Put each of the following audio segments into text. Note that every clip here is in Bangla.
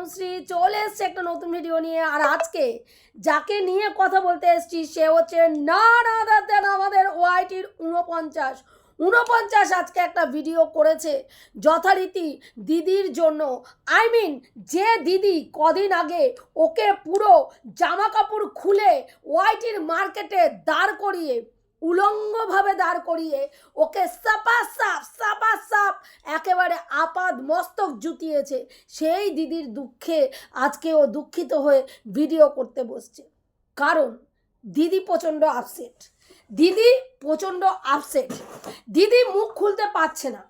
তনুশ্রী চলে এসছে একটা নতুন ভিডিও নিয়ে। আর আজকে যাকে নিয়ে কথা বলতে এসছি, সে হচ্ছে না না দেন আমাদের ওয়াইটির উনপঞ্চাশ উনপঞ্চাশ আজকে একটা ভিডিও করেছে যথারীতি দিদির জন্য। আই মিন যে দিদি কদিন আগে ওকে পুরো জামা কাপড় খুলে ওয়াইটির মার্কেটে দাঁড় করিয়ে উলঙ্গভাবে দাঁড় করিয়ে ওকে সাপা সাপ সাপা সাপ একেবারে আপাদ মস্তক জুতিয়েছে সেই দিদির দুঃখে আজকে ও দুঃখিত হয়ে ভিডিও করতে বসছে। কারণ দিদি প্রচণ্ড আপসেট দিদি প্রচণ্ড আপসেট দিদি মুখ খুলতে পারছে না।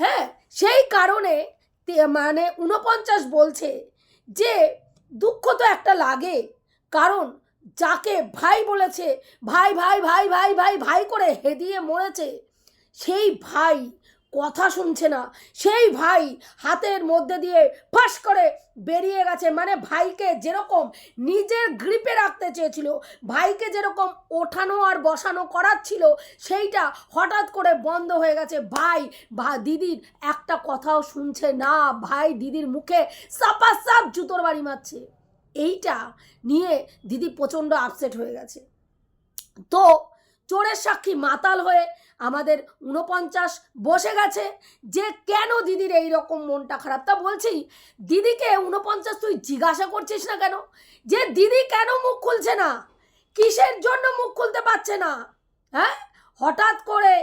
হ্যাঁ সেই কারণে মানে উনপঞ্চাশ বলছে যে দুঃখ তো একটা লাগে। কারণ যাকে ভাই বলেছে, ভাই ভাই ভাই ভাই ভাই ভাই করে হেদিয়ে মরেছে, সেই ভাই কথা শুনছে না, সেই ভাই হাতের মধ্যে দিয়ে ফাঁস করে বেরিয়ে গেছে। মানে ভাইকে যেরকম নিজের গ্রিপে রাখতে চেয়েছিল, ভাইকে যেরকম ওঠানো আর বসানো করাচ্ছিল সেইটা হঠাৎ করে বন্ধ হয়ে গেছে। ভাই বা দিদির একটা কথাও শুনছে না। ভাই, দিদির মুখে সাপা সাপ জুতোর বাড়ি মারছে। এইটা নিয়ে দিদি প্রচণ্ড আপসেট হয়ে গেছে। তো চোরের সাক্ষী মাতাল হয়ে আমাদের উনপঞ্চাশ বসে গেছে যে কেন দিদির এই রকম মনটা খারাপ? তা বলছি, দিদিকে উনপঞ্চাশ তুই জিজ্ঞাসা করছিস না কেন? যে দিদি কেন মুখ খুলছে না? কিসের জন্য মুখ খুলতে পারছে না? হ্যাঁ? হঠাৎ করে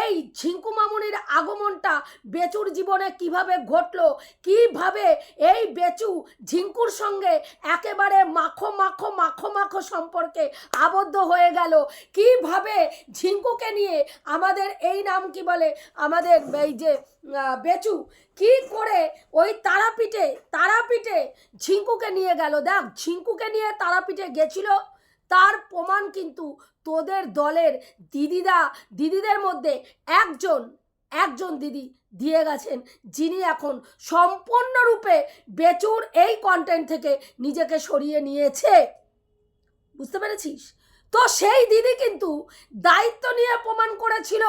এই ঝিঙ্কু মামুনির আগমনটা বেচুর জীবনে কীভাবে ঘটলো? কীভাবে এই বেচু ঝিঙ্কুর সঙ্গে একেবারে মাখো মাখো মাখো মাখো সম্পর্কে আবদ্ধ হয়ে গেল? কীভাবে ঝিঙ্কুকে নিয়ে আমাদের এই নাম কি বলে? আমাদের এই যে বেচু কি করে ওই তারাপীঠে তারাপীঠে ঝিঙ্কুকে নিয়ে গেল? দেখ, ঝিঙ্কুকে নিয়ে তারাপীঠে গেছিল, তার প্রমাণ কিন্তু তোদের দলের দিদিদা, দিদিদের মধ্যে একজন একজন দিদি দিয়ে গেছেন, যিনি এখন সম্পূর্ণরূপে বেচুর এই কন্টেন্ট থেকে নিজেকে সরিয়ে নিয়েছে। বুঝতে পেরেছিস? তো সেই দিদি কিন্তু দায়িত্ব নিয়ে প্রমাণ করেছিল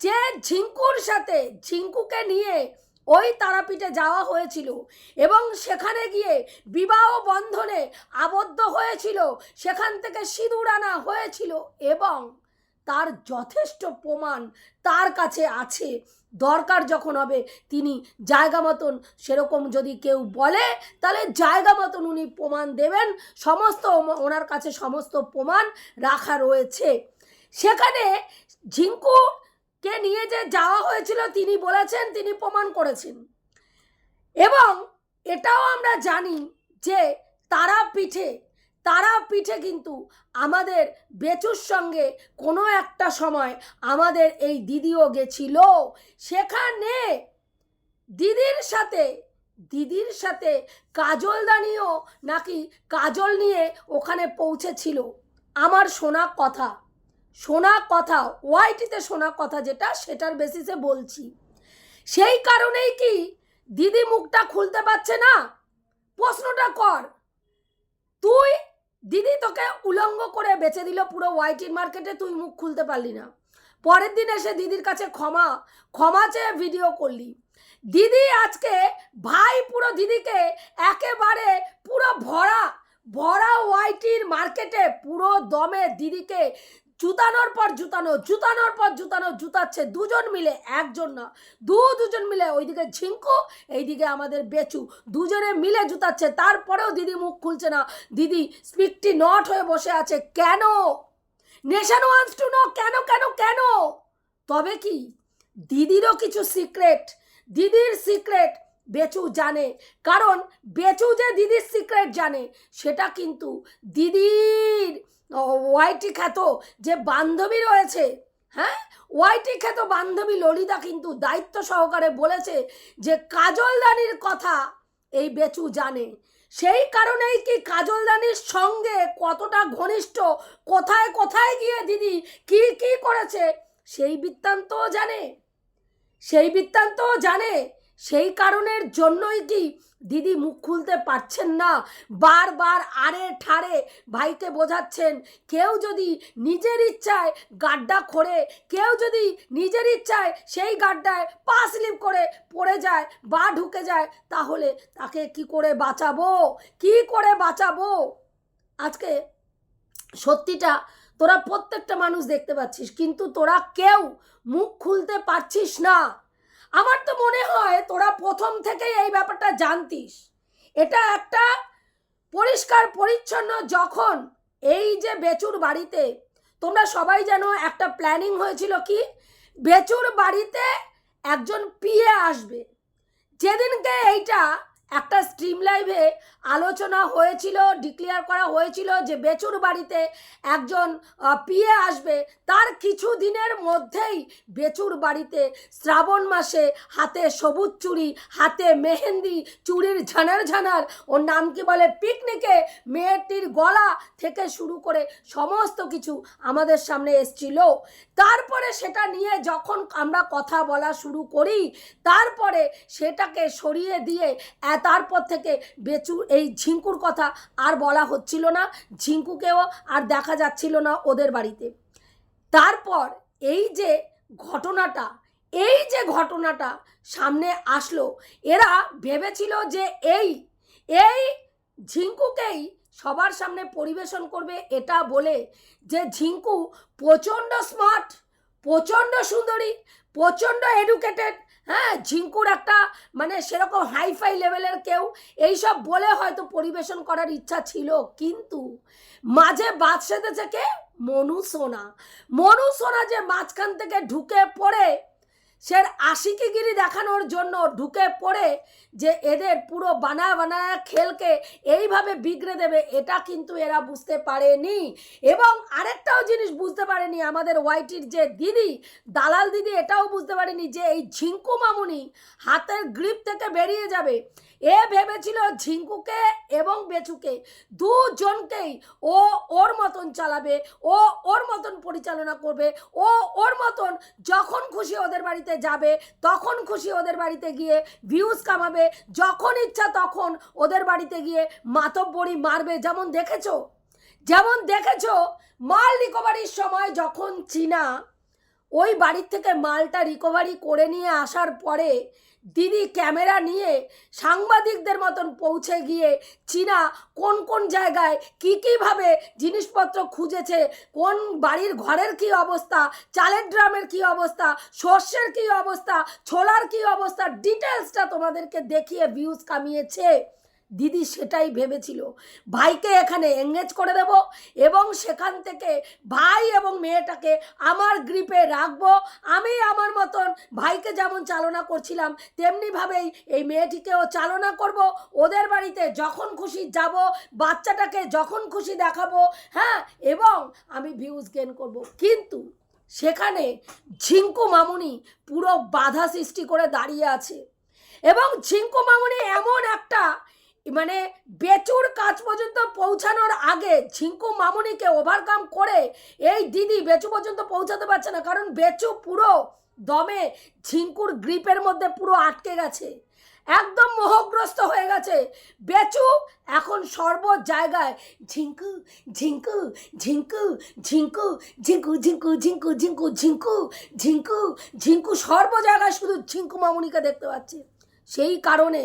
যে ঝিঙ্কুর সাথে, ঝিঙ্কুকে নিয়ে ওই তারাপীঠে যাওয়া হয়েছিল এবং সেখানে গিয়ে বিবাহ বন্ধনে আবদ্ধ হয়েছিল। সেখান থেকে সিঁদুর আনা হয়েছিল এবং তার যথেষ্ট প্রমাণ তার কাছে আছে। দরকার যখন হবে তিনি জায়গা মতন সেরকম যদি কেউ বলে, তাহলে জায়গা মতন উনি প্রমাণ দেবেন। সমস্ত ওনার কাছে সমস্ত প্রমাণ রাখা রয়েছে। সেখানে ঝিঙ্কুকে নিয়ে যে যাওয়া হয়েছিল তিনি বলেছেন, তিনি প্রমাণ করেছেন। এবং এটাও আমরা জানি যে তারাপীঠে তারাপীঠে কিন্তু আমাদের বেচুর সঙ্গে কোনো একটা সময় আমাদের এই দিদিও গেছিল। সেখানে দিদির সাথে দিদির সাথে কাজলদানিও নাকি কাজল নিয়ে ওখানে পৌঁছেছিল। আমার শোনা কথা। শোনা কথা, ওয়াইটিতে শোনা কথা যেটা, সেটার বেসিসে বলছি। সেই কারণেই কি দিদি মুখটা খুলতে পারছে না? প্রশ্নটা কর। তুই, দিদি তোকে উলঙ্গ করে বেচে দিল পুরো ওয়াইটির মার্কেটে, তুই মুখ খুলতে পারলি না। পরের দিন এসে দিদির কাছে ক্ষমা ক্ষমা চেয়ে ভিডিও করলি। দিদি আজকে ভাই পুরো দিদিকে একেবারে পুরো ভরা ভরা ওয়াইটির মার্কেটে, পুরো দমে দিদিকে জুতানোর পর জুতানো, জুতানোর পর জুতানো, জুতাচ্ছে দুজন মিলে, একজন না, দু দুজন মিলে ওইদিকে ঝিঙ্কু, এইদিকে আমাদের বেচু, দুজনে মিলে জুতাচ্ছে, তারপরেও দিদি মুখ খুলছে না। দিদি স্পিকটি নট হয়ে বসে আছে, কেন? নেশন ওয়ান্স টু নো, কেন কেন কেন? তবে কি, দিদিরও কিছু সিক্রেট, দিদির সিক্রেট বেচু জানে, কারণ বেচু যে দিদির সিক্রেট জানে, সেটা কিন্তু দিদির ওয়াইটি খ্যাত যে বান্ধবী রয়েছে হ্যাঁ? ওয়াইটি খ্যাত বান্ধবী ললিতা কিন্তু দায়িত্ব সহকারে বলেছে যে কাজলদানির কথা এই বেচু জানে। সেই কারণেই কি কাজলদানির সঙ্গে কতটা ঘনিষ্ঠ, কোথায় কোথায় গিয়ে দিদি কি কি করেছে, সেই বৃত্তান্তও জানে? সেই বৃত্তান্তও জানে সেই কারণের জন্যই কি দিদি মুখ খুলতে পারছেন না? বারবার আরে ঠাড়ে ভাইকে বোঝাচ্ছেন। কেউ যদি নিজের ইচ্ছায় গাড্ডা খোড়ে, কেউ যদি নিজের ইচ্ছায় সেই গাড্ডায় পা স্লিপ করে পড়ে যায়, বা ঢুকে যায়, তাহলে তাকে কি করে বাঁচাবো? কি করে বাঁচাবো? আজকে সত্যিটা তোরা প্রত্যেকটা মানুষ দেখতে পাচ্ছিস, কিন্তু তোরা কেউ মুখ খুলতে পারছিস না। আমার তো মনে হয় তোরা প্রথম থেকেই এই ব্যাপারটা জানতিস। এটা একটা পরিষ্কার পরিচ্ছন্ন যখন এই যে বেচুর বাড়িতে তোমরা সবাই যেন একটা প্ল্যানিং হয়েছিল কি? বেচুর বাড়িতে একজন পিয়ে আসবে। যেদিনকে এইটা একটা স্ট্রিম লাইভে আলোচনা হয়েছিল ডিক্লেয়ার করা হয়েছিল যে বেচুর বাড়িতে একজন পিয়ে আসবে। তার কিছু দিনের মধ্যেই বেচুর বাড়িতে শ্রাবণ মাসে হাতে সবুজ চুড়ি, হাতে মেহেন্দি, চুড়ির ঝানার ঝানার, ওর নাম কি বলে, পিকনিকে মেয়েটির গলা থেকে শুরু করে সমস্ত কিছু আমাদের সামনে এসছিল। তারপরে সেটা নিয়ে যখন আমরা কথা বলা শুরু করি, তারপরে সেটাকে সরিয়ে দিয়ে তারপর থেকে বেচু, এই ঝিঙ্কুর কথা আর বলা হচ্ছিল না, ঝিঙ্কুকেও আর দেখা যাচ্ছিল না ওদের বাড়িতে। তারপর এই যে ঘটনাটা, এই যে ঘটনাটা সামনে আসলো, এরা ভেবেছিল যে এই এই ঝিঙ্কুকেই সবার সামনে পরিবেশন করবে এটা বলে যে ঝিঙ্কু প্রচণ্ড স্মার্ট প্রচণ্ড সুন্দরী, প্রচণ্ড এডুকেটেড হ্যাঁ ঝিঙ্কুর একটা মানে সেরকম হাইফাই লেভেলের কেউ, এইসব বলে হয়তো পরিবেশন করার ইচ্ছা ছিল, কিন্তু মাঝে বাদ সেধেছে কে? মনু সোনা। মনু সোনা যে মাঝখান থেকে ঢুকে পড়ে সে আশিকিগিরি দেখানোর জন্য ঢুকে পড়ে যে এদের পুরো বানায় বানায় খেলকে এইভাবে বিগড়ে দেবে, এটা কিন্তু এরা বুঝতে পারেনি। এবং আরেকটাও জিনিস বুঝতে পারেনি আমাদের ওয়াইটির যে দিদি, দালাল দিদি, এটাও বুঝতে পারেনি যে এই ঝিঙ্কু মামুনি হাতের গ্রিপ থেকে বেরিয়ে যাবে। এ ভেবেছিল ঝিঙ্কুকে এবং বেচুকে। দুজনকেই ও ওর মতন চালাবে, ও ওর মতন পরিচালনা করবে, ও ওর মতন যখন খুশি ওদের বাড়িতে যাবে, তখন খুশি ওদের বাড়িতে গিয়ে ভিউজ কামাবে, যখন ইচ্ছা তখন ওদের বাড়িতে গিয়ে মাতব্বরি মারবে। যেমন দেখেছ? যেমন দেখেছ? মাল রিকভারির সময় যখন চীনা ওই বাড়ির থেকে মালটা রিকভারি করে নিয়ে আসার পরে দিদি ক্যামেরা নিয়ে সাংবাদিকদের মতন পৌঁছে গিয়ে চীনা কোন কোন জায়গায় কী কীভাবে জিনিসপত্র খুঁজেছে, কোন বাড়ির ঘরের কি অবস্থা, চালের ড্রামের কি অবস্থা শস্যের কি অবস্থা, ছোলার কি অবস্থা, ডিটেলসটা তোমাদেরকে দেখিয়ে ভিউজ কামিয়েছে। দিদি সেটাই ভেবেছিল। ভাইকে এখানে এঙ্গেজ করে দেব এবং সেখান থেকে ভাই এবং মেয়েটাকে আমার গ্রিপে রাখব। আমি আমার মতন ভাইকে যেমন চালনা করছিলাম তেমনিভাবেই এই মেয়েটিকেও চালনা করব। ওদের বাড়িতে যখন খুশি যাব, বাচ্চাটাকে যখন খুশি দেখাবো হ্যাঁ এবং আমি ভিউজ গেন করব। কিন্তু সেখানে ঝিঙ্কু মামুনি পুরো বাধা সৃষ্টি করে দাঁড়িয়ে আছে। এবং ঝিঙ্কু মামুনি এমন একটা মানে বেচুর কাজ পর্যন্ত পৌঁছানোর আগে ঝিঙ্কু মামুনিকে ওভারকাম করে এই দিদি বেচু পর্যন্ত পৌঁছাতে পারছে না কারণ বেচু পুরো দমে ঝিঙ্কুর গ্রিপের মধ্যে পুরো আটকে গেছে একদম মোহগ্রস্ত হয়ে গেছে বেচু এখন সর্ব জায়গায় ঝিঙ্কু ঝিঙ্কু ঝিঙ্কু ঝিঙ্কু ঝিঙ্কু ঝিঙ্কু ঝিঙ্কু ঝিঙ্কু ঝিঙ্কু ঝিঙ্কু ঝিঙ্কু সর্ব জায়গায় শুধু ঝিঙ্কু মামুনিকে দেখতে পাচ্ছি সেই কারণে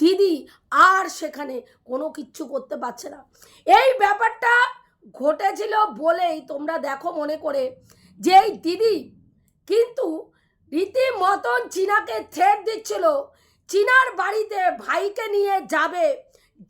দিদি আর সেখানে কোনো কিচ্ছু করতে পারছে না। এই ব্যাপারটা ঘটেছিল বলেই তোমরা দেখো মনে করে যে এই দিদি কিন্তু রীতিমতন চীনাকে থ্রেট দিচ্ছিল। চীনার বাড়িতে ভাইকে নিয়ে যাবে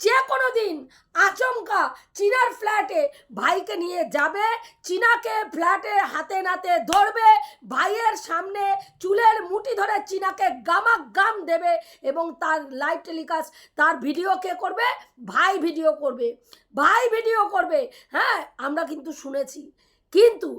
যে কোনো দিন আচমকা চীনার ফ্ল্যাটে ভাইকে নিয়ে যাবে, চীনাকে ফ্ল্যাটে হাতে নাতে ধরবে, ভাইয়ের সামনে চুলের মুঠি ধরে চীনাকে গামাক গাম দেবে এবং তার লাইভ টেলিকাস্ট তার ভিডিও কে করবে? ভাই ভিডিও করবে। ভাই ভিডিও করবে। হ্যাঁ আমরা কিন্তু শুনেছি। কিন্তু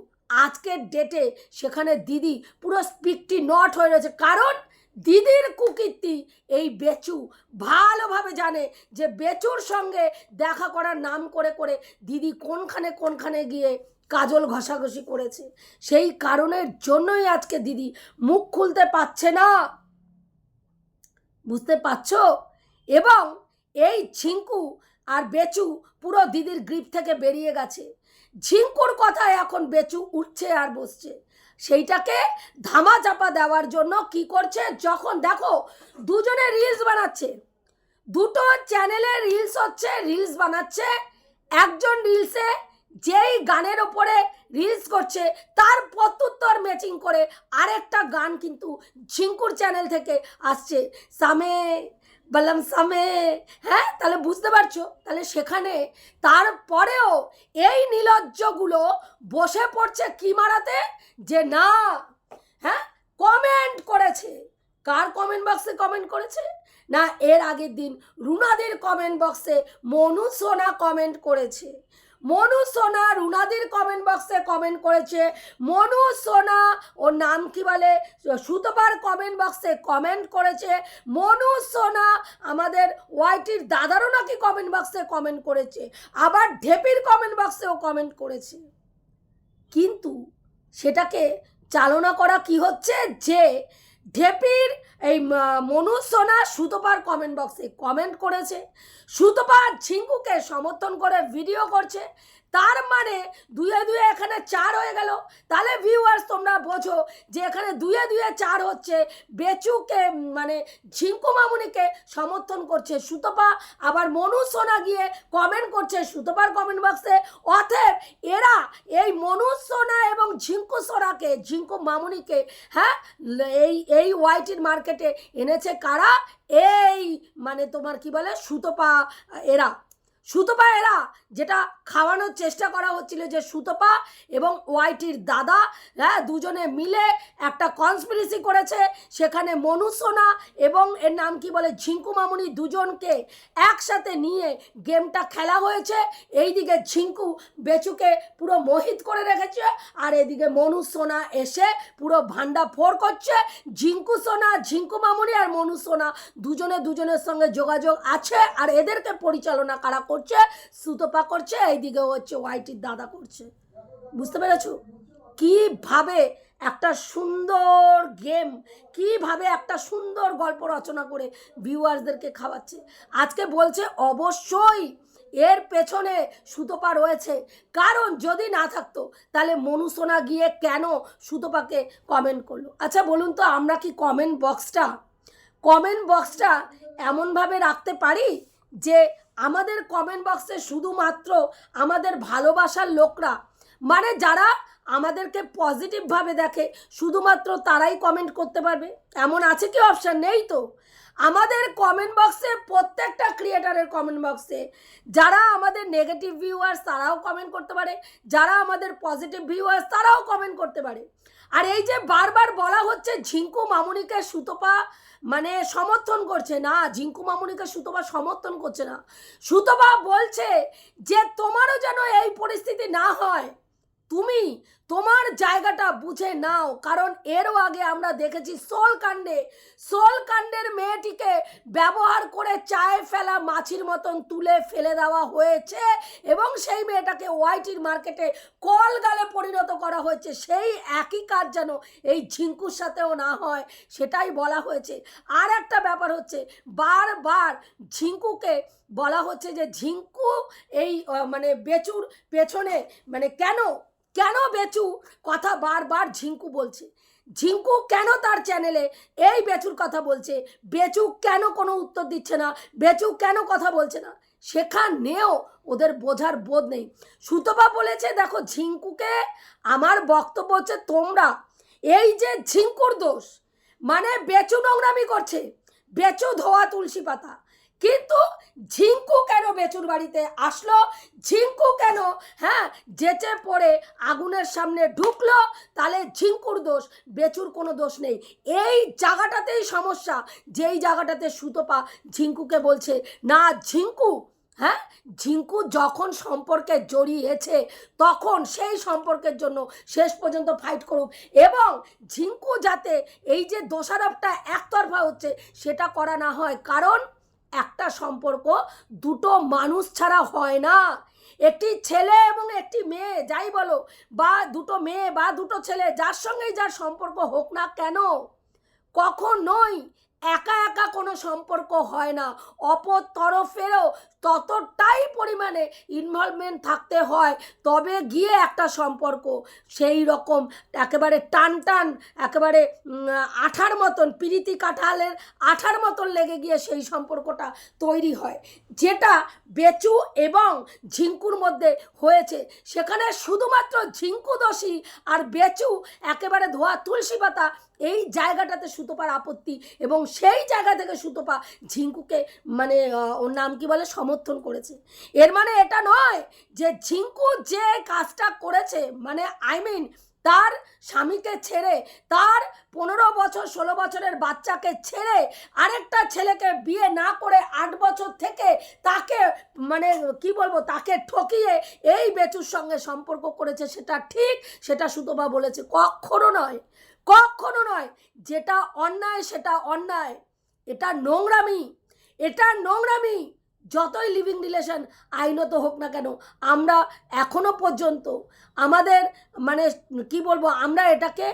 আজকের ডেটে সেখানে দিদি পুরো স্পিকটি নট হয়ে রয়েছে। কারণ দিদির কুকীর্তি, এই বেচু ভালোভাবে জানে যে বেচুর সঙ্গে দেখা করার নাম করে করে দিদি কোনখানে কোনখানে গিয়ে কাজল ঘষাঘষি করেছে। সেই কারণের জন্যই আজকে দিদি মুখ খুলতে পারছে না। বুঝতে পারছ? এবং এই ঝিঙ্কু আর বেচু পুরো দিদির গ্রিপ থেকে বেরিয়ে গেছে। ঝিঙ্কুর কথায় এখন বেচু উঠছে আর বসছে। সেইটাকে ধামা চাপা দেওয়ার জন্য কি করছে? যখন দেখো, দুজনে রিলস বানাচ্ছে। দুটো চ্যানেলে রিলস হচ্ছে রিলস বানাচ্ছে। একজন রিলসে যেই গানের ওপরে রিলস করছে, তার প্রত্যুত্তর ম্যাচিং করে আরেকটা গান কিন্তু ঝিঙ্কুর চ্যানেল থেকে আসছে। সামে বললাম, সামে হ্যাঁ তাহলে বুঝতে পারছ। তাহলে সেখানে তারপরেও এই নীলজ্জগুলো বসে পড়ছে কি মারাতে? যে না হ্যাঁ কমেন্ট করেছে। কার কমেন্ট বক্সে কমেন্ট করেছে? না, এর আগের দিন রুনাদের কমেন্ট বক্সে মনু সোনা কমেন্ট করেছে। মনু সোনা রুনাদির কমেন্ট বক্সে কমেন্ট করেছে। মনু সোনা, ওর নাম কি বলে? সুতপার কমেন্ট বক্সে কমেন্ট করেছে। মনু সোনা, আমাদের ওয়াইটির দাদারও নাকি কমেন্ট বক্সে কমেন্ট করেছে। আবার ঢেপির কমেন্ট বক্সেও কমেন্ট করেছে। কিন্তু সেটাকে চালনা করা কি হচ্ছে? যে ঢেপির এই মনু সোনা সুতপার কমেন্ট বক্সে কমেন্ট করেছে। সুতপা ঝিঙ্কুকে সমর্থন করে ভিডিও করছে। তার মানে দুয়ে দুয়ে এখানে চার হয়ে গেল। তাহলে ভিউয়ার্স তোমরা বোঝো যে এখানে দুয়ে দুয়ে চার হচ্ছে বেচুকে মানে ঝিঙ্কু মামুনিকে সমর্থন করছে সুতপা। আবার মনু সোনা গিয়ে কমেন্ট করছে সুতপার কমেন্ট বক্সে অতএব এরা এই মনু সোনা এবং ঝিঙ্কু সোনাকে, ঝিঙ্কু মামুনিকে হ্যাঁ এই এই ওয়াইটির মার্কেটে এনেছে কারা? এই মানে তোমার কি বলে, সুতপা, এরা। সুতপা এরা যেটা খাওয়ানোর চেষ্টা করা হচ্ছিল যে সুতপা এবং ওয়াইটির দাদা হ্যাঁ দুজনে মিলে একটা কনস্পিরেসি করেছে। সেখানে মনু সোনা এবং এর নাম কি বলে, ঝিঙ্কু মামুনি দুজনকে একসাথে নিয়ে গেমটা খেলা হয়েছে। এইদিকে ঝিঙ্কু বেচুকে পুরো মোহিত করে রেখেছে আর এদিকে মনু সোনা এসে পুরো ভান্ডা ফোর করছে। ঝিঙ্কু সোনা, ঝিঙ্কু মামুনি আর মনু সোনা দুজনে দুজনের সঙ্গে যোগাযোগ আছে আর এদেরকে পরিচালনা কারা করছে সুতপা করছে, এইদিকে হচ্ছে ওয়াইটির দাদা করছে। বুঝতে পেরেছ? কীভাবে একটা সুন্দর গেম কীভাবে একটা সুন্দর গল্প রচনা করে ভিউয়ার্সদেরকে খাওয়াচ্ছে। আজকে বলছে, অবশ্যই এর পেছনে সুতপা রয়েছে। কারণ যদি না থাকতো, তাহলে মনুসোনা গিয়ে কেন সুতপাকে কমেন্ট করল? আচ্ছা বলুন তো, আমরা কি কমেন্ট বক্সটা কমেন্ট বক্সটা এমনভাবে রাখতে পারি যে আমাদের কমেন্ট বক্সে শুধুমাত্র আমাদের ভালোবাসার লোকরা মানে যারা আমাদেরকে পজিটিভভাবে দেখে, শুধুমাত্র তারাই কমেন্ট করতে পারবে। এমন আছে কি অপশান নেই তো? আমাদের কমেন্ট বক্সে প্রত্যেকটা ক্রিয়েটারের কমেন্ট বক্সে যারা আমাদের নেগেটিভ ভিউয়ার্স তারাও কমেন্ট করতে পারে, যারা আমাদের পজিটিভ ভিউয়ার্স তারাও কমেন্ট করতে পারে। আর এই যে বারবার বলা হচ্ছে ঝিঙ্কু মামুনিকে সুতপা মানে সমর্থন করছে না, ঝিঙ্কু মামুনিকে সুতপা সমর্থন করছে না। সুতপা বলছে যে, তোমারও যেন এই পরিস্থিতি না হয়। তুমি তোমার জায়গাটা বুঝে নাও, কারণ এরও আগে আমরা দেখেছি সোল কাণ্ডে, সোল কাণ্ডের মেয়েটিকে ব্যবহার করে চায়ে ফেলা মাছির মতন তুলে ফেলে দেওয়া হয়েছে এবং সেই মেয়েটাকে ওয়াইটির মার্কেটে কল গালে পরিণত করা হয়েছে। সেই একই কাজ যেন এই ঝিঙ্কুর সাথেও না হয়, সেটাই বলা হয়েছে। আর একটা ব্যাপার হচ্ছে, বারবার ঝিঙ্কুকে বলা হচ্ছে যে ঝিঙ্কু এই মানে বেচুর পেছনে মানে কেন কেন বেচু? কথা বারবার ঝিঙ্কু বলছে। ঝিঙ্কু কেন তার চ্যানেলে এই বেচুর কথা বলছে? বেচু কেন কোনো উত্তর দিচ্ছে না? বেচু কেন কথা বলছে না? সেখানেও ওদের বোঝার বোধ নেই। সুতপা বলেছে, দেখো ঝিঙ্কুকে আমার বক্তব্য হচ্ছে তোমরা। এই যে ঝিঙ্কুর দোষ মানে বেচু নোংরামি করছে। বেচু ধোয়া তুলসী পাতা। কিন্তু ঝিঙ্কু কেন বেচুর বাড়িতে আসলো? ঝিঙ্কু কেন হ্যাঁ যেচে পড়ে আগুনের সামনে ঢুকলো? তাহলে ঝিঙ্কুর দোষ, বেচুর কোনো দোষ নেই। এই জায়গাটাতেই সমস্যা। যেই জায়গাটাতে সুতপা ঝিঙ্কুকে বলছে, না, ঝিঙ্কু হ্যাঁ ঝিঙ্কু যখন সম্পর্কে জড়িয়েছে, তখন সেই সম্পর্কের জন্য শেষ পর্যন্ত ফাইট করুক। এবং ঝিঙ্কু যাতে এই যে দোষারোপটা একতরফা হচ্ছে, সেটা করা না হয়। কারণ একটা সম্পর্ক দুটো মানুষ ছাড়া হয় না। একটি ছেলে এবং একটি মেয়ে, যাই বলো, বা দুটো মেয়ে বা দুটো ছেলে, যার সঙ্গেই যার সম্পর্ক হোক না কেন কখনোই একা একা কোনো সম্পর্ক হয় না। অপর তরফেরও ততটাই পরিমাণে ইনভলভমেন্ট থাকতে হয়, তবে গিয়ে একটা সম্পর্ক। সেই রকম একেবারে টান টান একেবারে আঠার মতন, পিরিতি কাঁঠালের আঠার মতন লেগে গিয়ে সেই সম্পর্কটা তৈরি হয়। যেটা বেচু এবং ঝিঙ্কুর মধ্যে হয়েছে। সেখানে শুধুমাত্র ঝিঙ্কু দোষী আর বেচু একেবারে ধোয়া তুলসী পাতা, এই জায়গাটাতে সুতোপার আপত্তি এবং সেই জায়গা থেকে সুতোপা ঝিঙ্কুকে মানে ওর নাম কি বলে? সমর্থন করেছে। এর মানে এটা নয় যে ঝিঙ্কু যে কাজটা করেছে মানে আই মিন তার স্বামীকে ছেড়ে, তার পনেরো বছর, ষোলো বছরের বাচ্চাকে ছেড়ে আরেকটা ছেলেকে বিয়ে না করে আট বছর থেকে তাকে মানে কি বলব, তাকে ঠকিয়ে এই বেচুর সঙ্গে সম্পর্ক করেছে, সেটা ঠিক, সেটা সুতোবা বলেছে। কখনো নয় কখনো নয়, যেটা অন্যায় সেটা অন্যায়। এটা নোংরামি এটা নোংরামি। যতই লিভিং রিলেশন আইনত হোক না কেন, আমরা এখনও পর্যন্ত আমাদের মানে কি বলব, আমরা এটাকে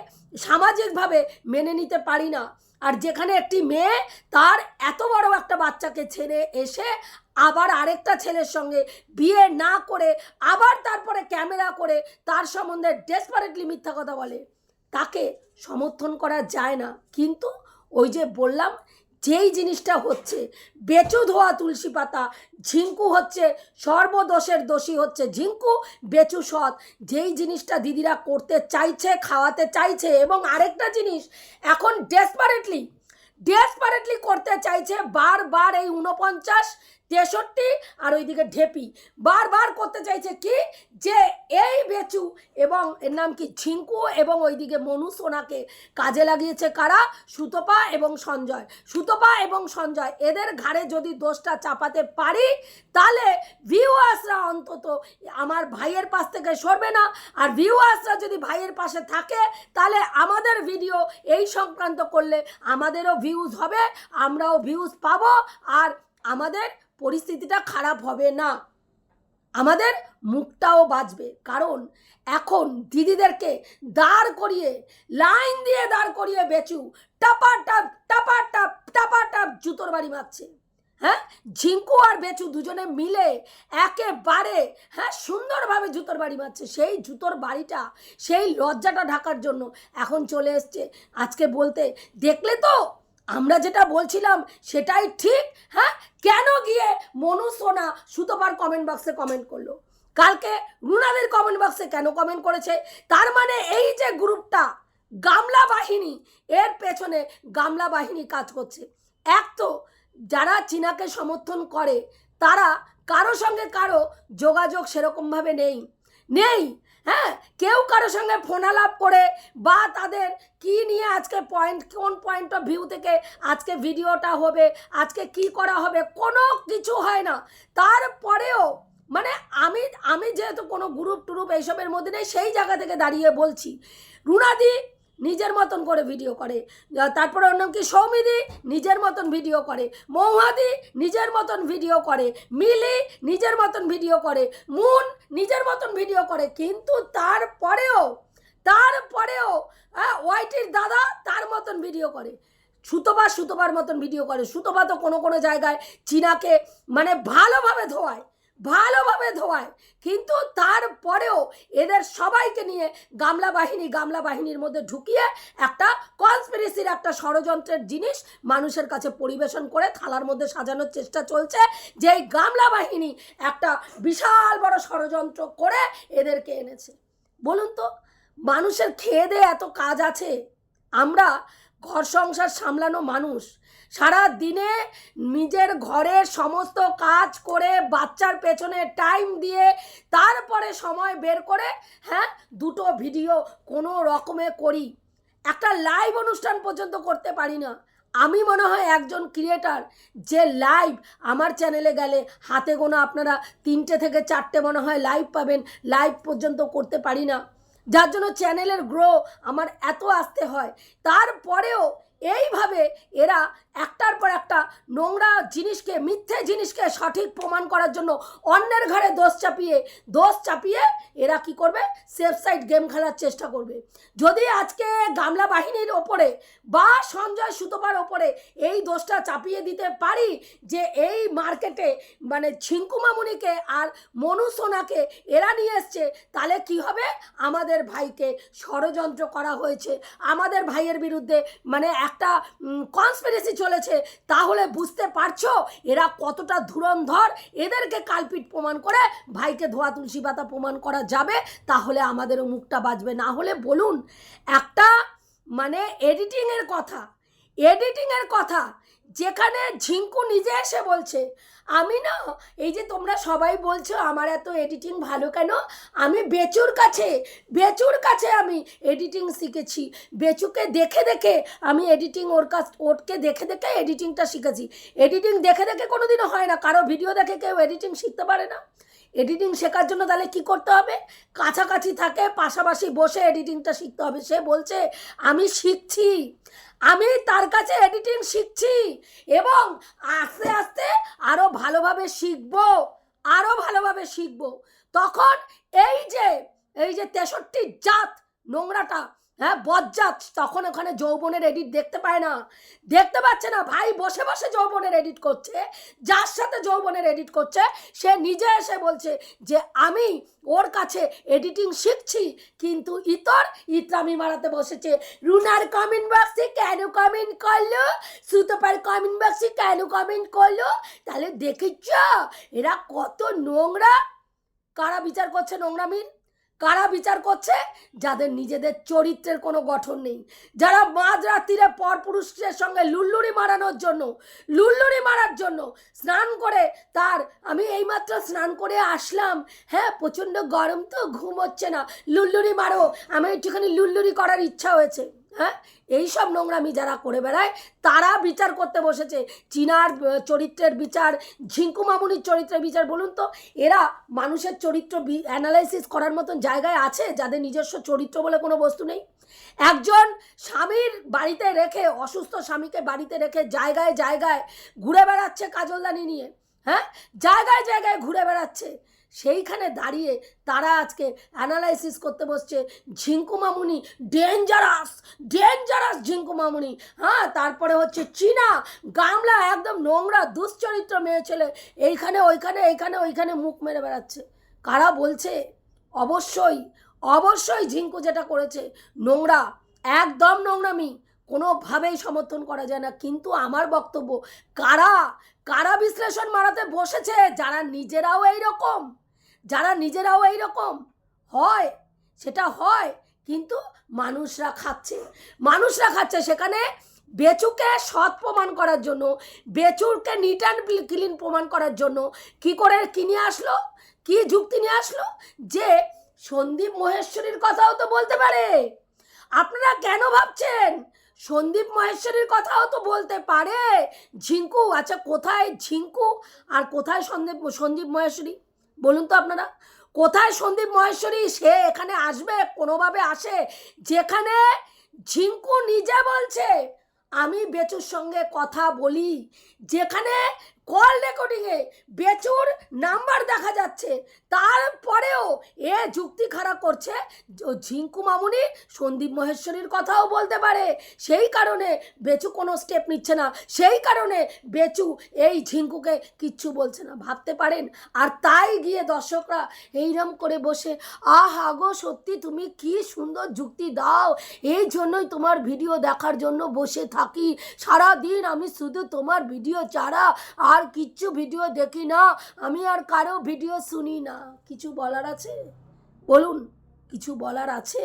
সামাজিকভাবে মেনে নিতে পারি না। আর যেখানে একটি মেয়ে, তার এত বড় একটা বাচ্চাকে ছেড়ে এসে আবার আরেকটা ছেলের সঙ্গে বিয়ে না করে, আবার তারপরে ক্যামেরা করে তার সম্বন্ধে ডেসপারেটলি মিথ্যা কথা বলে, তাকে সমর্থন করা যায় না। কিন্তু ওই যে বললাম যেই জিনিসটা হচ্ছে, বেচু ধোয়া তুলসী পাতা, ঝিঙ্কু হচ্ছে সর্বদোষের দোষী হচ্ছে, ঝিঙ্কু বেচু সৎ। যেই জিনিসটা দিদিরা করতে চাইছে, খাওয়াতে চাইছে এবং আরেকটা জিনিস, এখন ডেসপারেটলি ডেসপারেটলি করতে চাইছে, বারবার এই উনপঞ্চাশ তেষট্টি আর ওইদিকে ঢেপি। বারবার করতে চাইছে কি? যে এই বেচু এবং এর নাম কি? ঝিঙ্কু এবং ওইদিকে মনু সোনাকে কাজে লাগিয়েছে কারা? সুতপা এবং সঞ্জয়। সুতপা এবং সঞ্জয়, এদের ঘাড়ে যদি দোষটা চাপাতে পারি, তাহলে ভিউয়ার্সরা অন্তত আমার ভাইয়ের পাশ থেকে সরবে না। আর ভিউয়ার্সরা যদি ভাইয়ের পাশে থাকে, তাহলে আমাদের ভিডিও এই সংক্রান্ত করলে আমাদেরও ভিউজ হবে, আমরাও ভিউজ পাবো, আর আমাদের পরিস্থিতিটা খারাপ হবে না। আমাদের মুখটাও বাঁচবে। কারণ এখন দিদিদেরকে দাঁড় করিয়ে, লাইন দিয়ে দাঁড় করিয়ে বেচু টাপা টাপ টাপা টাপ টাপা টাপ জুতোর বাড়ি মারছে। হ্যাঁ? ঝিঙ্কু আর বেচু দুজনে মিলে একেবারে হ্যাঁ সুন্দরভাবে জুতোর বাড়ি মারছে। সেই জুতোর বাড়িটা, সেই লজ্জাটা ঢাকার জন্য এখন চলে এসছে। আজকে বলতে, দেখলে তো আমরা যেটা বলছিলাম সেটাই ঠিক হ্যাঁ? কেন গিয়ে মনু, সোনা, সুতোপার কমেন্ট বক্সে কমেন্ট করল? কালকে রুনাদের কমেন্ট বক্সে কেন কমেন্ট করেছে? তার মানে এই যে গ্রুপটা গামলা বাহিনী, এর পেছনে গামলা বাহিনী কাজ করছে। এক তো যারা চীনাকে সমর্থন করে, তারা কারও সঙ্গে কারও যোগাযোগ সেরকমভাবে নেই। নেই হ্যাঁ কেউ কারোর সঙ্গে ফোন আলাপ করে বা তাদের কি নিয়ে আজকে পয়েন্ট কোন পয়েন্ট অফ ভিউ থেকে আজকে ভিডিওটা হবে, আজকে কি করা হবে, কোনো কিছু হয় না। তারপরেও মানে আমি আমি যেহেতু কোনো গ্রুপ টুরুপ এইসবের মধ্যে নেই, সেই জায়গা থেকে দাঁড়িয়ে বলছি। রুনাদি নিজের মতন করে ভিডিও করে। তারপরে অন্য কি? সৌমিদি, নিজের মতন ভিডিও করে। মৌহাদি, নিজের মতন ভিডিও করে। মিলি, নিজের মতন ভিডিও করে। মুন, নিজের মতন ভিডিও করে। কিন্তু তারপরেও তারপরেও হ্যাঁ ওয়াইটির দাদা তার মতন ভিডিও করে। সুতোবা সুতোবার মতন ভিডিও করে। সুতোবা তো কোনো কোনো জায়গায় চীনাকে মানে ভালোভাবে ধোয়ায়। ভালোভাবে ধোয়ায়। কিন্তু তারপরেও এদের সবাইকে নিয়ে গামলা বাহিনী, গামলা বাহিনীর মধ্যে ঢুকিয়ে একটা কনস্পিরেসির একটা ষড়যন্ত্রের জিনিস মানুষের কাছে পরিবেশন করে থালার মধ্যে সাজানোর চেষ্টা চলছে যে এই গামলা বাহিনী একটা বিশাল বড় ষড়যন্ত্র করে এদেরকে এনেছে। বলুন তো, মানুষের খেয়ে দেয়ে এত কাজ আছে? আমরা ঘর সংসার সামলানো মানুষ সারা দিনে নিজের ঘরের সমস্ত কাজ করে বাচ্চার পেছনে টাইম দিয়ে তারপরে সময় বের করে হ্যাঁ দুটো ভিডিও কোনো রকমে করি। একটা লাইভ অনুষ্ঠান পর্যন্ত করতে পারি না। আমি মনে হয় একজন ক্রিয়েটার যে লাইভ আমার চ্যানেলে গেলে হাতে গোনা আপনারা তিনটে থেকে চারটে মনে হয় লাইভ পাবেন লাইভ পর্যন্ত করতে পারি না। যার জন্য চ্যানেলের গ্রো আমার এত আসতে হয়। তারপরেও এইভাবে এরা একটার পর একটা নোংরা জিনিসকে, মিথ্যে জিনিসকে সঠিক প্রমাণ করার জন্য অন্যের ঘরে দোষ চাপিয়ে দোষ চাপিয়ে এরা কি করবে? সেফ সাইড গেম খেলার চেষ্টা করবে। যদি আজকে গামলা বাহিনীর ওপরে বা সঞ্জয় সুতোপার ওপরে এই দোষটা চাপিয়ে দিতে পারি যে এই মার্কেটে মানে ঝিঙ্কু মামুনিকে আর মনু সোনাকে এরা নিয়ে এসছে, তাহলে কি হবে? আমাদের ভাইকে ষড়যন্ত্র করা হয়েছে। আমাদের ভাইয়ের বিরুদ্ধে মানে একটা কনস্পিরেসি চলেছে, তাহলে বুঝতে পারছ এরা কতটা ধুরন্ধর। এদেরকে কালপিট প্রমাণ করে, ভাইকে ধোয়া তুলসী পাতা প্রমাণ করা যাবে, তাহলে আমাদেরও মুখটা বাজবে। না হলে বলুন, একটা মানে এডিটিংয়ের কথা এডিটিংয়ের কথা যেখানে ঝিঙ্কু নিজে এসে বলছে, আমি না, এই যে তোমরা সবাই বলছো আমার এত এডিটিং ভালো কেন? আমি বেচুর কাছে বেচুর কাছে আমি এডিটিং শিখেছি। বেচুকে দেখে দেখে আমি এডিটিং ওর কাছ, ওরকে দেখে দেখে এডিটিংটা শিখেছি। এডিটিং দেখে দেখে কোনো দিনও হয় না। কারও ভিডিও দেখে কেউ এডিটিং শিখতে পারে না। এডিটিং শেখার জন্য তাহলে কি করতে হবে? কাছাকাছি থাকে, পাশাপাশি বসে এডিটিংটা শিখতে হবে। সে বলছে, আমি শিখছি। আমি তার কাছে এডিটিং শিখছি এবং আস্তে আস্তে আরও ভালোভাবে শিখব আরও ভালোভাবে শিখব। তখন এই যে এই যে তেষট্টি জাত নোংরাটা হ্যাঁ বজ্জাত তখন ওখানে যৌবনের এডিট দেখতে পায় না। দেখতে পাচ্ছে না, ভাই বসে বসে যৌবনের এডিট করছে, যার সাথে যৌবনের এডিট করছে, সে নিজে এসে বলছে যে, আমি ওর কাছে এডিটিং শিখছি, কিন্তু ইতর ইতরামি মারাতে বসেছে। রুনার কমেন্ট বক্সে কেন কমেন্ট করল? সুতোপার কমেন্ট বক্সে কেন কমেন্ট করল? তাহলে দেখেছ, এরা কত নোংরা। কারা বিচার করছে নোংরামির? কারা বিচার করছে? যাদের নিজেদের চরিত্রের কোনো গঠন নেই। যারা মাঝ রাত্রিরে পরপুরুষের সঙ্গে লুল্লুরি মারানোর জন্য, লুল্লুরি মারার জন্য স্নান করে, তার আমি এইমাত্র স্নান করে আসলাম। হ্যাঁ প্রচণ্ড গরম তো, ঘুম হচ্ছে না। লুল্লুরি মারো। আমার একটুখানি লুল্লুরি করার ইচ্ছা হয়েছে। হ্যাঁ? এইসব নোংরামি যারা করে বেড়ায়, তারা বিচার করতে বসেছে। চীনার চরিত্রের বিচার, ঝিঙ্কু মামুনির চরিত্রের বিচার, বলুন তো। এরা মানুষের চরিত্র অ্যানালাইসিস করার মতন জায়গায় আছে, যাদের নিজস্ব চরিত্র বলে কোনো বস্তু নেই। একজন স্বামীর বাড়িতে রেখে, অসুস্থ স্বামীকে বাড়িতে রেখে জায়গায় জায়গায় ঘুরে বেড়াচ্ছে কাজলদানি নিয়ে হ্যাঁ? জায়গায় জায়গায় ঘুরে বেড়াচ্ছে। সেইখানে দাঁড়িয়ে তারা আজকে অ্যানালাইসিস করতে বসছে। ঝিঙ্কু মামুনি ডেঞ্জারাস ডেঞ্জারাস ঝিঙ্কু মামুনি। হ্যাঁ তারপরে হচ্ছে চীনা, গামলা, একদম নোংরা, দুশ্চরিত্র মেয়ে ছেলে। এইখানে, ওইখানে এইখানে, ওইখানে মুখ মেরে বেড়াচ্ছে। কারা বলছে? অবশ্যই অবশ্যই ঝিঙ্কু যেটা করেছে, নোংরা, একদম নোংরামি, কোনোভাবেই সমর্থন করা যায় না। কিন্তু আমার বক্তব্য, কারা কারা বিশ্লেষণ মারাতে বসেছে? যারা নিজেরাও এই রকম যারা নিজেরাও এই রকম হয়, সেটা হয়, কিন্তু মানুষরা খাচ্ছে। মানুষরা খাচ্ছে সেখানে বেচুকে সৎ প্রমাণ করার জন্য, বেচুরকে নিট অ্যান্ড ক্লিন প্রমাণ করার জন্য কি করে কি নিয়ে আসলো? কি যুক্তি নিয়ে আসলো? যে সন্দীপ মহেশ্বরীর কথাও তো বলতে পারে। আপনারা কেন ভাবছেন? সন্দীপ মহেশ্বরীর কথাও তো বলতে পারে। ঝিঙ্কু আচ্ছা কোথায় ঝিঙ্কু? আর কোথায় সন্দীপ সন্দীপ মহেশ্বরী? বলুন তো আপনারা, কোথায় সন্দীপ মহেশ্বরী? সে এখানে আসবে, কোনোভাবে আসে? যেখানে ঝিঙ্কু নিজে বলছে, আমি বেচুর সঙ্গে কথা বলি। যেখানে কল রেকর্ডিংয়ে বেচুর নাম্বার দেখা যাচ্ছে। তারপরেও এ যুক্তি খারাপ করছে ঝিঙ্কু মামুনি। সন্দীপ মহেশ্বরীর কথাও বলতে পারে। সেই কারণে বেচু কোনো স্টেপ নিচ্ছে না। সেই কারণে বেচু এই ঝিঙ্কুকে কিচ্ছু বলছে না। ভাবতে পারেন? আর তাই গিয়ে দর্শকরা এইরম করে বসে, আহা গো, সত্যি তুমি কি সুন্দর যুক্তি দাও। এই জন্যই তোমার ভিডিও দেখার জন্য বসে থাকি। সারা দিন আমি শুধু তোমার ভিডিও ছাড়া। আর কিচ্ছু ভিডিও দেখি না। আমি আর কারও ভিডিও শুনি না। কিছু বলার আছে? বলুন, কিছু বলার আছে?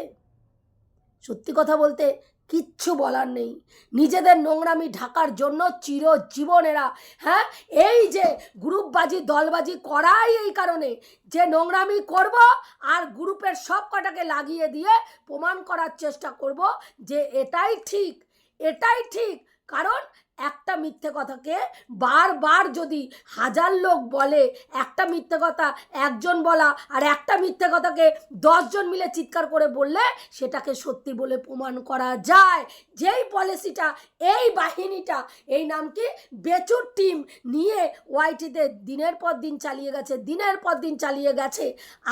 সত্যি কথা বলতে কিচ্ছু বলার নেই। নিজেদের নোংরামি ঢাকার জন্য চিরজীবনেরা হ্যাঁ? এই যে গ্রুপবাজি, দলবাজি করাই এই কারণে যে নোংরামি করব আর গ্রুপের সব কটাকে লাগিয়ে দিয়ে প্রমাণ করার চেষ্টা করব যে এটাই ঠিক এটাই ঠিক। কারণ একটা মিথ্যে কথাকে বারবার যদি হাজার লোক বলে, একটা মিথ্যে কথা একজন বলা আর একটা মিথ্যে কথাকে দশজন মিলে চিৎকার করে বললে সেটাকে সত্যি বলে প্রমাণ করা যায়। যেই পলিসিটা, এই বাহিনীটা, এই নাম কি? বেচুর টিম নিয়ে ওয়াইটিতে দিনের পর দিন চালিয়ে গেছে, দিনের পর দিন চালিয়ে গেছে।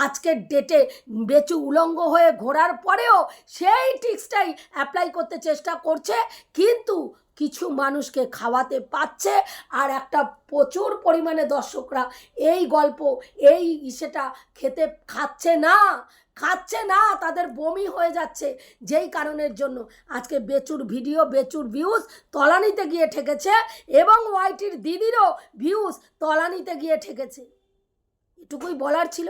আজকের ডেটে বেচু উলঙ্গ হয়ে ঘোরার পরেও সেই টিক্সটাই অ্যাপ্লাই করতে চেষ্টা করছে। কিন্তু কিছু মানুষকে খাওয়াতে পাচ্ছে আর একটা প্রচুর পরিমাণে দর্শকরা এই গল্প, এই সেটা খেতে খাচ্ছে না খাচ্ছে না, তাদের বমি হয়ে যাচ্ছে। যেই কারণের জন্য আজকে বেচুর ভিডিও, বেচুর ভিউজ তলানিতে গিয়ে ঠেকেছে এবং ওয়াইটির দিদিরও ভিউজ তলানিতে গিয়ে ঠেকেছে। এটুকুই বলার ছিল।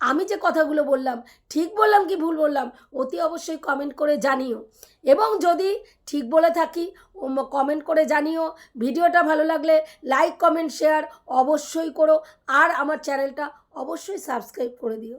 আমি যে কথাগুলো বললাম, ঠিক বললাম কি ভুল বললাম, অতি অবশ্যই কমেন্ট করে জানিও। এবং যদি ঠিক বলে থাকি কমেন্ট করে জানিও। ভিডিওটা ভালো লাগলে লাইক কমেন্ট শেয়ার অবশ্যই করো। আর আমার চ্যানেলটা অবশ্যই সাবস্ক্রাইব করে দিও।